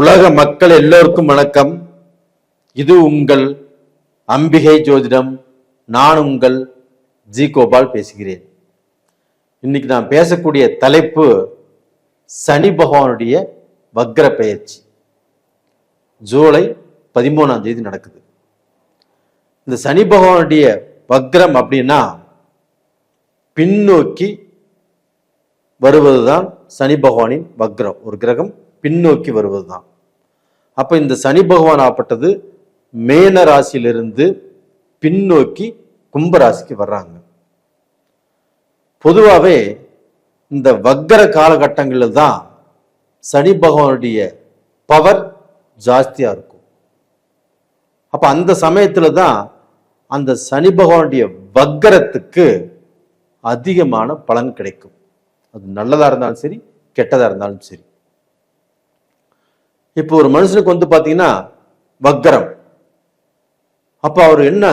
உலக மக்கள் எல்லோருக்கும் வணக்கம். இது உங்கள் அம்பிகை ஜோதிடம். நான் உங்கள் ஜி கோபால் பேசுகிறேன். இன்னைக்கு நான் பேசக்கூடிய தலைப்பு சனி பகவானுடைய வக்ர பெயர்ச்சி. ஜூலை பதிமூணாம் தேதி நடக்குது. இந்த சனி பகவானுடைய வக்ரம் அப்படின்னா பின்னோக்கி வருவதுதான் சனி பகவானின் வக்ரம். ஒரு கிரகம் பின்னோக்கி வருவதுதான். அப்போ இந்த சனி பகவான் ஆப்பட்டது மேன ராசியிலிருந்து பின்னோக்கி கும்பராசிக்கு வர்றாங்க. பொதுவாகவே இந்த வக்கர காலகட்டங்களில் தான் சனி பகவானுடைய பவர் ஜாஸ்தியாக இருக்கும். அப்போ அந்த சமயத்தில் தான் அந்த சனி பகவானுடைய வக்கரத்துக்கு அதிகமான பலன் கிடைக்கும். அது நல்லதாக இருந்தாலும் சரி கெட்டதாக இருந்தாலும் சரி. இப்போ ஒரு மனுஷனுக்கு வந்து பார்த்தீங்கன்னா வக்கரம். அப்போ அவர் என்ன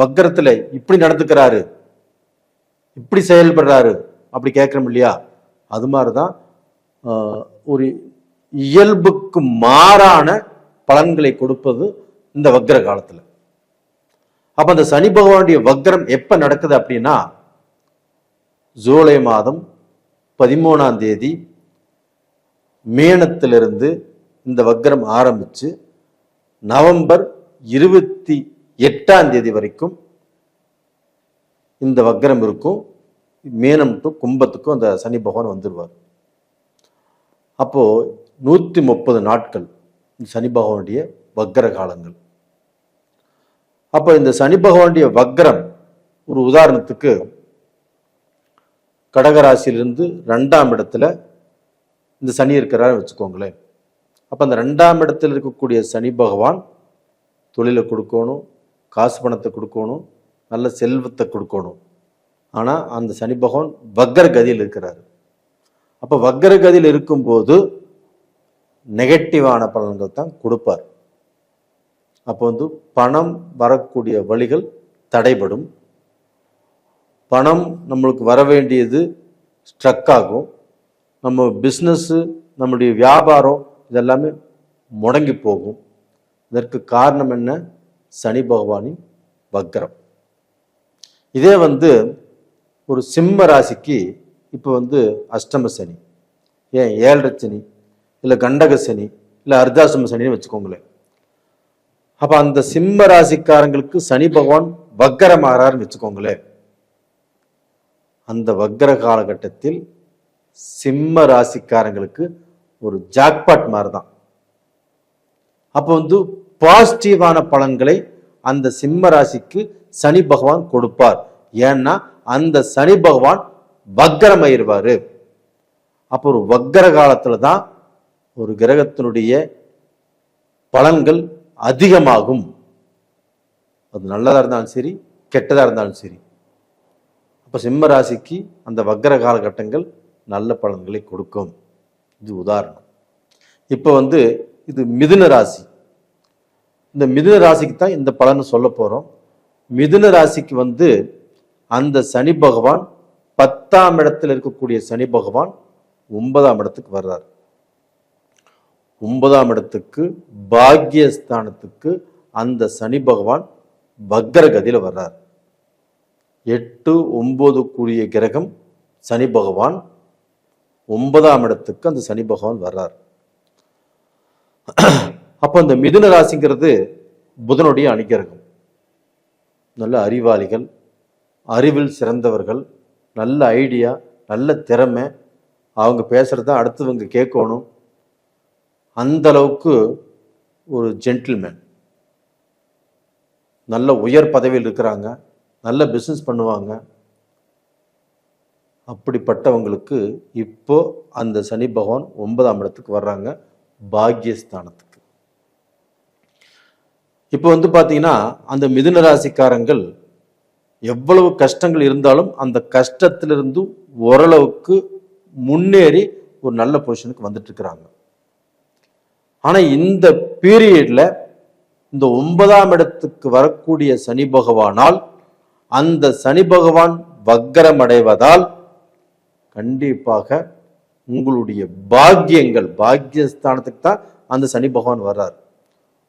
வக்கரத்தில் இப்படி நடந்துக்கிறாரு இப்படி செயல்படுறாரு அப்படி கேட்குறோம் இல்லையா? அது மாதிரி தான் ஒரு இயல்புக்கு மாறான பலன்களை கொடுப்பது இந்த வக்ர காலத்தில். அப்போ அந்த சனி பகவானுடைய வக்ரம் எப்போ நடக்குது அப்படின்னா ஜூலை மாதம் பதிமூணாம் தேதி மேனத்திலிருந்து இந்த வக்ரம் ஆரம்பித்து நவம்பர் இருபத்தி எட்டாம் தேதி வரைக்கும் இந்த வக்ரம் இருக்கும். மேனம் டு கும்பத்துக்கும் அந்த சனி பகவான் வந்துடுவார் அப்போ நூற்றி முப்பது நாட்கள் இந்த சனி பகவானுடைய வக்ர காலங்கள். அப்போ இந்த சனி பகவானுடைய வக்ரம் ஒரு உதாரணத்துக்கு கடகராசியிலிருந்து ரெண்டாம் இடத்துல இந்த சனி இருக்கிறாரு வச்சுக்கோங்களேன். அப்போ அந்த ரெண்டாம் இடத்துல இருக்கக்கூடிய சனி பகவான் தொழிலை கொடுக்கணும் காசு பணத்தை கொடுக்கணும் நல்ல செல்வத்தை கொடுக்கணும். ஆனால் அந்த சனி பகவான் வக்கர கதியில் இருக்கிறாரு. அப்போ வக்கர கதியில் இருக்கும்போது நெகட்டிவான பலன்கள் தான் கொடுப்பார். அப்போ வந்து பணம் வரக்கூடிய வழிகள் தடைபடும். பணம் நம்மளுக்கு வர வேண்டியது ஸ்ட்ரக் ஆகும். நம்ம பிஸ்னஸ்ஸு நம்முடைய வியாபாரம் இதெல்லாமே முடங்கி போகும். இதற்கு காரணம் என்ன? சனி பகவானின் வக்ரம். இதே வந்து ஒரு சிம்ம ராசிக்கு இப்போ வந்து அஷ்டம சனி. ஏன்? ஏழரை சனி இல்லை கண்டக சனி இல்லை அர்த்தாசிரம சனின்னு வச்சுக்கோங்களேன். அப்போ அந்த சிம்ம ராசிக்காரங்களுக்கு சனி பகவான் வக்கரமாகறாருன்னு வச்சுக்கோங்களேன். அந்த வக்கர காலகட்டத்தில் சிம்ம ராசிக்காரங்களுக்கு ஒரு ஜாக்பாட் மாதிரி தான் அப்போ வந்து பாசிட்டிவான பலன்களை அந்த சிம்ம ராசிக்கு சனி பகவான் கொடுப்பார். ஏன்னா அந்த சனி பகவான் வக்கரமாயிருவார். அப்போ ஒரு வக்கர காலத்தில் தான் ஒரு கிரகத்தினுடைய பலன்கள் அதிகமாகும். அது நல்லதாக இருந்தாலும் சரி கெட்டதாக இருந்தாலும் சரி. அப்போ சிம்ம ராசிக்கு அந்த வக்கர காலகட்டங்கள் நல்ல பலன்களை கொடுக்கும். இது உதாரணம். இப்போ வந்து இது மிதுன ராசி. இந்த மிதுன ராசிக்கு தான் இந்த பலன் சொல்ல போகிறோம் மிதுன ராசிக்கு வந்து அந்த சனி பகவான் பத்தாம் இடத்துல இருக்கக்கூடிய சனி பகவான் ஒன்பதாம் இடத்துக்கு வர்றார். ஒன்பதாம் இடத்துக்கு பாக்யஸ்தானத்துக்கு அந்த சனி பகவான் பக்ரகதியில் வர்றார். எட்டு ஒம்பது கூடிய கிரகம் சனி பகவான் ஒன்பதாம் இடத்துக்கு அந்த சனி பகவான் வர்றார். அப்போ இந்த மிதுன ராசிங்கிறது புதனுடைய அணிகரகம் நல்ல அறிவாளிகள் அறிவில் சிறந்தவர்கள் நல்ல ஐடியா நல்ல திறமை. அவங்க பேசுறத அடுத்தவங்க கேட்கணும். அந்த அளவுக்கு ஒரு ஜென்டில்மேன் நல்ல உயர் பதவியில் இருக்கிறாங்க. நல்ல பிஸ்னஸ் பண்ணுவாங்க. அப்படிப்பட்டவங்களுக்கு இப்போ அந்த சனி பகவான் ஒன்பதாம் இடத்துக்கு வர்றாங்க பாக்யஸ்தானத்துக்கு. இப்போ வந்து பார்த்தீங்கன்னா அந்த மிதுன ராசிக்காரங்கள் எவ்வளவு கஷ்டங்கள் இருந்தாலும் அந்த கஷ்டத்திலிருந்து ஓரளவுக்கு முன்னேறி ஒரு நல்ல பொசிஷனுக்கு வந்துட்டு இருக்கிறாங்க இந்த பீரியட்ல இந்த ஒன்பதாம் இடத்துக்கு வரக்கூடிய சனி பகவானால் அந்த சனி பகவான் வக்கரம் அடைவதால் கண்டிப்பாக உங்களுடைய பாக்கியங்கள் பாக்கியஸ்தானத்துக்கு தான் அந்த சனி பகவான் வர்றார்.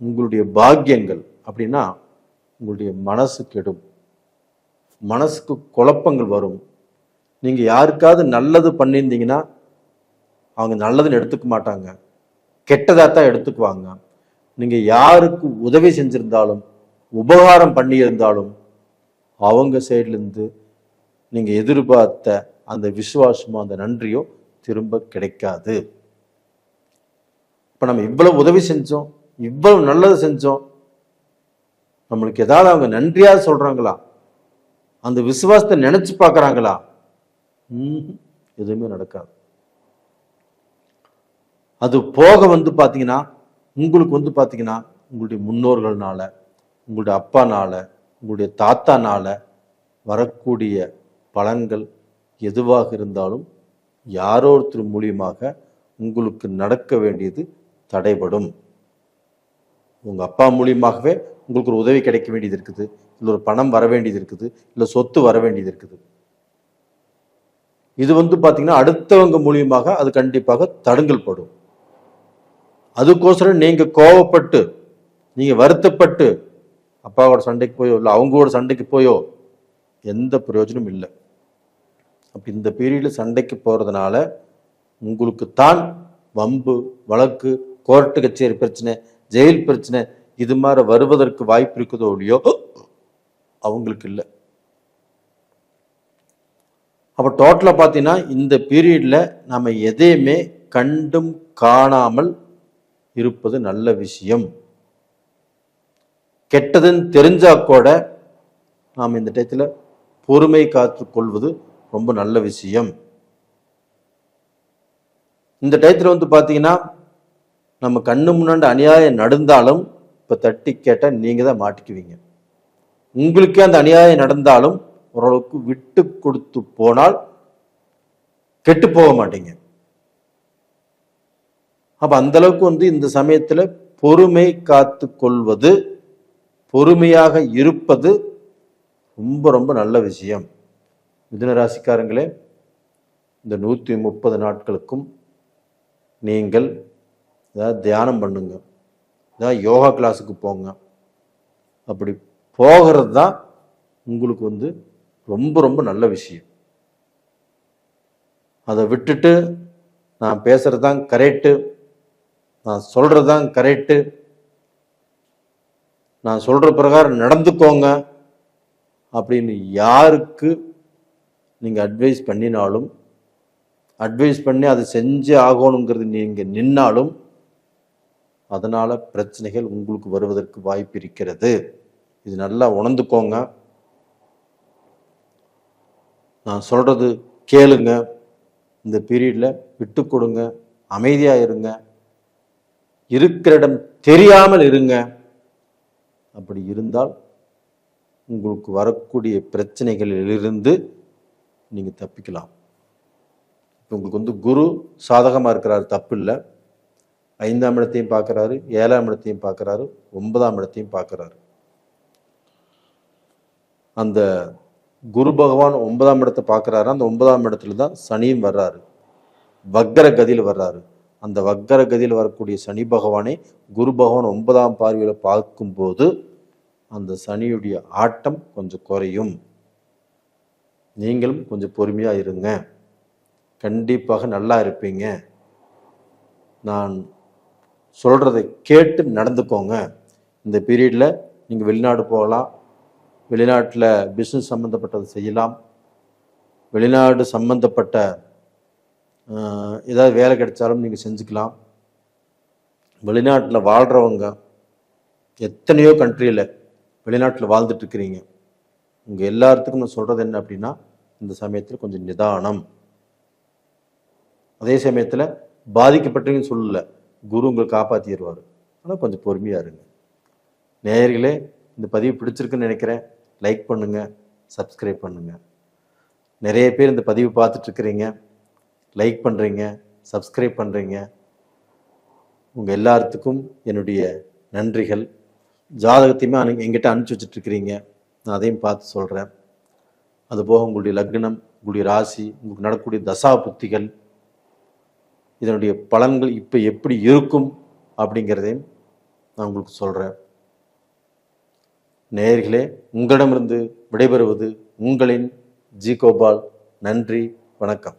உங்களுடைய பாக்கியங்கள் அப்படின்னா உங்களுடைய மனசு கெடும். மனசுக்கு குழப்பங்கள் வரும். நீங்கள் யாருக்காவது நல்லது பண்ணியிருந்தீங்கன்னா அவங்க நல்லதுன்னு எடுத்துக்க மாட்டாங்க. கெட்டதாக தான் எடுத்துக்குவாங்க. நீங்கள் யாருக்கு உதவி செஞ்சுருந்தாலும் உபகாரம் பண்ணியிருந்தாலும் அவங்க சைட்லேருந்து நீங்கள் எதிர்பார்த்த அந்த விசுவாசமோ அந்த நன்றியோ திரும்ப கிடைக்காது. இப்போ நம்ம இவ்வளவு உதவி செஞ்சோம் இவ்வளவு நல்லது செஞ்சோம் நம்மளுக்கு ஏதாவது அவங்க நன்றியா சொல்றாங்களா? அந்த விசுவாசத்தை நினைச்சு பார்க்குறாங்களா? எதுவுமே நடக்காது. அது போக வந்து பார்த்தீங்கன்னா உங்களுக்கு வந்து பார்த்தீங்கன்னா உங்களுடைய முன்னோர்கள்னால உங்களுடைய அப்பானால உங்களுடைய தாத்தானால வரக்கூடிய பலன்கள் எதுவாக இருந்தாலும் யாரோ ஒருத்தர் மூலியமாக உங்களுக்கு நடக்க வேண்டியது தடைபடும். உங்க அப்பா மூலியமாகவே உங்களுக்கு ஒரு உதவி கிடைக்க வேண்டியது இருக்குது. இல்லை ஒரு பணம் வர வேண்டியது இருக்குது. இல்லை சொத்து வர வேண்டியது இருக்குது. இது வந்து பார்த்தீங்கன்னா அடுத்தவங்க மூலியமாக அது கண்டிப்பாக தடுங்கல் படும். அதுக்கோசரம் நீங்க கோவப்பட்டு நீங்க வருத்தப்பட்டு அப்பாவோட சண்டைக்கு போயோ இல்லை அவங்களோட சண்டைக்கு போயோ எந்த பிரயோஜனமும் இல்லை. அப்போ இந்த பீரியடில் சண்டைக்கு போகிறதுனால உங்களுக்கு தான் வம்பு வழக்கு கோர்ட்டு கச்சேரி பிரச்சனை ஜெயில் பிரச்சனை இது மாதிரி வருவதற்கு வாய்ப்பு இருக்குதோ இல்லையோ அவங்களுக்கு இல்லை. அப்போ டோட்டலாக பார்த்தீங்கன்னா இந்த பீரியடில் நம்ம எதையுமே கண்டும் காணாமல் இருப்பது நல்ல விஷயம். கெட்டதுன்னு தெரிஞ்சா கூட நாம் இந்த டயத்தில் பொறுமை காத்து கொள்வது ரொம்ப நல்ல விஷயம். இந்த டயத்தில் வந்து பார்த்தீங்கன்னா நம்ம கண்ணு முன்னாடி அநியாயம் நடந்தாலும் இப்போ தட்டி கேட்டால் நீங்கள் தான் மாட்டிக்குவீங்க. உங்களுக்கே அந்த அநியாயம் நடந்தாலும் ஓரளவுக்கு விட்டு கொடுத்து போனால் கெட்டு போக மாட்டீங்க. அப்போ அந்த அளவுக்கு வந்து இந்த சமயத்தில் பொறுமை காத்து கொள்வது பொறுமையாக இருப்பது ரொம்ப ரொம்ப நல்ல விஷயம். மிதுன ராசிக்காரங்களே இந்த நூற்றி முப்பது நாட்களுக்கும் நீங்கள் ஏதாவது தியானம் பண்ணுங்க. ஏதாவது யோகா கிளாஸுக்கு போங்க. அப்படி போகிறது தான் உங்களுக்கு வந்து ரொம்ப ரொம்ப நல்ல விஷயம். அதை விட்டுட்டு நான் பேசுகிறது தான் கரெக்டு நான் சொல்கிறது தான் கரெக்டு நான் சொல்கிற பிரகாரம் நடந்துக்கோங்க அப்படின்னு யாருக்கு நீங்கள் அட்வைஸ் பண்ணினாலும் அட்வைஸ் பண்ணி அதை செஞ்சு ஆகணுங்கிறது நீங்கள் நின்னாலும் அதனால் பிரச்சனைகள் உங்களுக்கு வருவதற்கு வாய்ப்பு இருக்கிறது. இது நல்லா உணர்ந்துக்கோங்க. நான் சொல்கிறது கேளுங்க. இந்த பீரியடில் விட்டு கொடுங்க. அமைதியாக இருங்க. இருக்கிற இடம் தெரியாமல் இருங்க. அப்படி இருந்தால் உங்களுக்கு வரக்கூடிய பிரச்சனைகளிலிருந்து நீங்கள் தப்பிக்கலாம். இப்போ உங்களுக்கு வந்து குரு சாதகமாக இருக்கிறாரு தப்பு இல்லை ஐந்தாம் இடத்தையும் பார்க்குறாரு ஏழாம் இடத்தையும் பார்க்கறாரு ஒன்பதாம் இடத்தையும் பார்க்குறாரு அந்த குரு பகவான் ஒன்பதாம் இடத்தை பார்க்குறாரு அந்த ஒன்பதாம் இடத்துல தான் சனியும் வர்றாரு. வக்கர கதியில் வர்றாரு. அந்த வக்கர கதியில் வரக்கூடிய சனி பகவானை குரு பகவான் ஒன்பதாம் பார்வையில் பார்க்கும்போது அந்த சனியுடைய ஆட்டம் கொஞ்சம் குறையும். நீங்களும் கொஞ்சம் பொறுமையாக இருங்க. கண்டிப்பாக நல்லா இருப்பீங்க. நான் சொல்கிறதை கேட்டு நடந்துக்கோங்க. இந்த பீரியடில் நீங்கள் வெளிநாடு போகலாம். வெளிநாட்டில் பிஸ்னஸ் சம்மந்தப்பட்டதை செய்யலாம். வெளிநாடு சம்மந்தப்பட்ட ஏதாவது வேலை கிடைச்சாலும் நீங்கள் செஞ்சுக்கலாம். வெளிநாட்டில் வாழ்கிறவங்க எத்தனையோ கண்ட்ரியில் வெளிநாட்டில் வாழ்ந்துட்டுருக்கிறீங்க உங்கள் எல்லாத்துக்கும் நான் சொல்கிறது என்ன அப்படின்னா இந்த சமயத்தில் கொஞ்சம் நிதானம். அதே சமயத்தில் பாதிக்கப்பட்டவங்க சொல்லல. குரு உங்களை காப்பாற்றிடுவார் ஆனால் கொஞ்சம் பொறுமையாக இருங்க. நேயர்களே இந்த பதிவு பிடிச்சிருக்குன்னு நினைக்கிறேன். லைக் பண்ணுங்கள் சப்ஸ்கிரைப் பண்ணுங்கள் நிறைய பேர் இந்த பதிவு பார்த்துட்ருக்குறீங்க. லைக் பண்ணுறீங்க சப்ஸ்கிரைப் பண்ணுறீங்க உங்கள் எல்லாத்துக்கும் என்னுடைய நன்றிகள். ஜாதகத்தையுமே அனு எங்கிட்ட அனுப்பிச்சி வச்சுட்ருக்கிறீங்க. நான் அதையும் பார்த்து சொல்கிறேன் அது போக உங்களுடைய லக்னம் உங்களுடைய ராசி உங்களுக்கு நடக்கக்கூடிய தசா புத்திகள் இதனுடைய பலன்கள் இப்போ எப்படி இருக்கும் அப்படிங்கிறதையும் நான் உங்களுக்கு சொல்கிறேன் நேயர்களே உங்களிடமிருந்து விடைபெறுவது உங்களின் ஜி கோபால். நன்றி வணக்கம்.